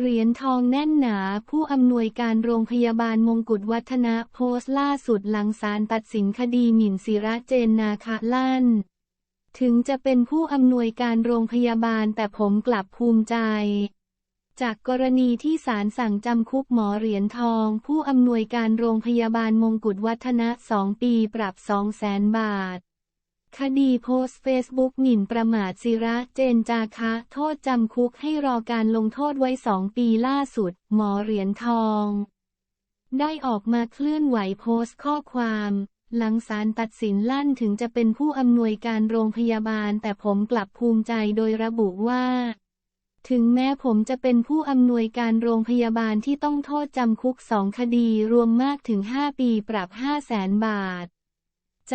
เหรียญทองแน่นหนา ผู้อำนวยการโรงพยาบาลมงกุฎวัฒนะโพสต์ล่าสุดหลังศาลตัดสินคดีหมิ่นศิระเจนนาคลั่น ถึงจะเป็นผู้อำนวยการโรงพยาบาลแต่ผมกลับภูมิใจ จากกรณีที่ศาลสั่งจำคุกหมอเหรียญทอง ผู้อำนวยการโรงพยาบาลมงกุฎวัฒนะสองปีปรับสองแสนบาท คดีโพสต์เฟซบุ๊กหมิ่นประมาทศิระเจนจาคะ โทษจำคุกให้รอการลงโทษไว้สองปีล่าสุด หมอเหรียญทอง ได้ออกมาเคลื่อนไหวโพสต์ข้อความ หลังศาลตัดสินลั่นถึงจะเป็นผู้อำนวยการโรงพยาบาล แต่ผมกลับภูมิใจโดยระบุว่า ถึงแม้ผมจะเป็นผู้อำนวยการโรงพยาบาลที่ต้องโทษจำคุกสองคดีรวมมากถึง 5 ปีปรับ 5 0 0แสนบาท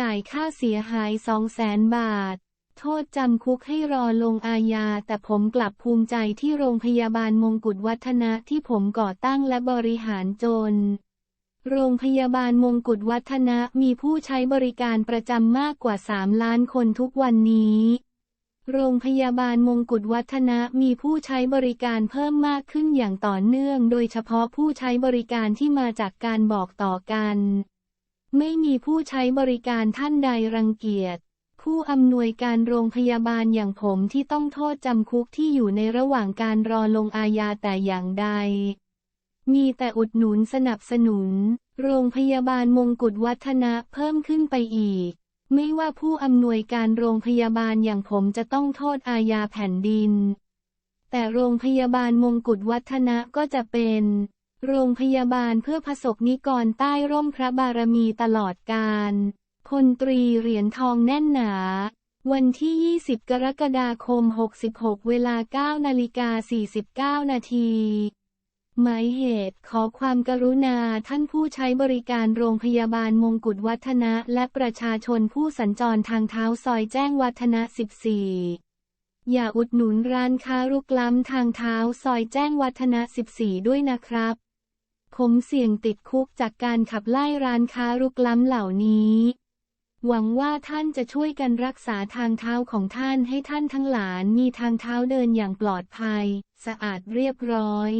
จ่ายค่าเสียหาย2 0 0แสนบาท โทษจำคุกให้รอลงอาญา แต่ผมกลับภูมิใจที่โรงพยาบาลมงกุฎวัฒนะที่ผมก่อตั้งและบริหารจน โรงพยาบาลมงกุฎวัฒนะมีผู้ใช้บริการประจำมากกว่า 3 ล้านคนทุกวันนี้โรงพยาบาลมงกุฎวัฒนะมีผู้ใช้บริการเพิ่มมากขึ้นอย่างต่อเนื่อง โดยเฉพาะผู้ใช้บริการที่มาจากการบอกต่อกัน ไม่มีผู้ใช้บริการท่านใดรังเกียจ ผู้อำนวยการโรงพยาบาลอย่างผมที่ต้องโทษจำคุกที่อยู่ในระหว่างการรอลงอาญาแต่อย่างใด มีแต่อุดหนุนสนับสนุน โรงพยาบาลมงกุฎวัฒนะเพิ่มขึ้นไปอีก ไม่ว่าผู้อำนวยการโรงพยาบาลอย่างผมจะต้องโทษอาญาแผ่นดิน แต่โรงพยาบาลมงกุฎวัฒนะก็จะเป็น โรงพยาบาลเพื่อผสกนิกรใต้ร่มพระบารมีตลอดกาลพลตรีเหรียญทองแน่นหนา วันที่ 20 กรกฎาคม 66 เวลา 9 นาฬิกา 49 นาทีหมายเหตุขอความกรุณาท่านผู้ใช้บริการโรงพยาบาลมงกุฎวัฒนะ และประชาชนผู้สัญจรทางเท้าซอยแจ้งวัฒนะ 14 อย่าอุดหนุนร้านค้ารุกล้ำทางเท้าซอยแจ้งวัฒนะ 14 ด้วยนะครับ ผมเสี่ยงติดคุกจากการขับไล่ร้านค้ารุกล้ำเหล่านี้ หวังว่าท่านจะช่วยกันรักษาทางเท้าของท่านให้ท่านทั้งหลายมีทางเท้าเดินอย่างปลอดภัย สะอาดเรียบร้อย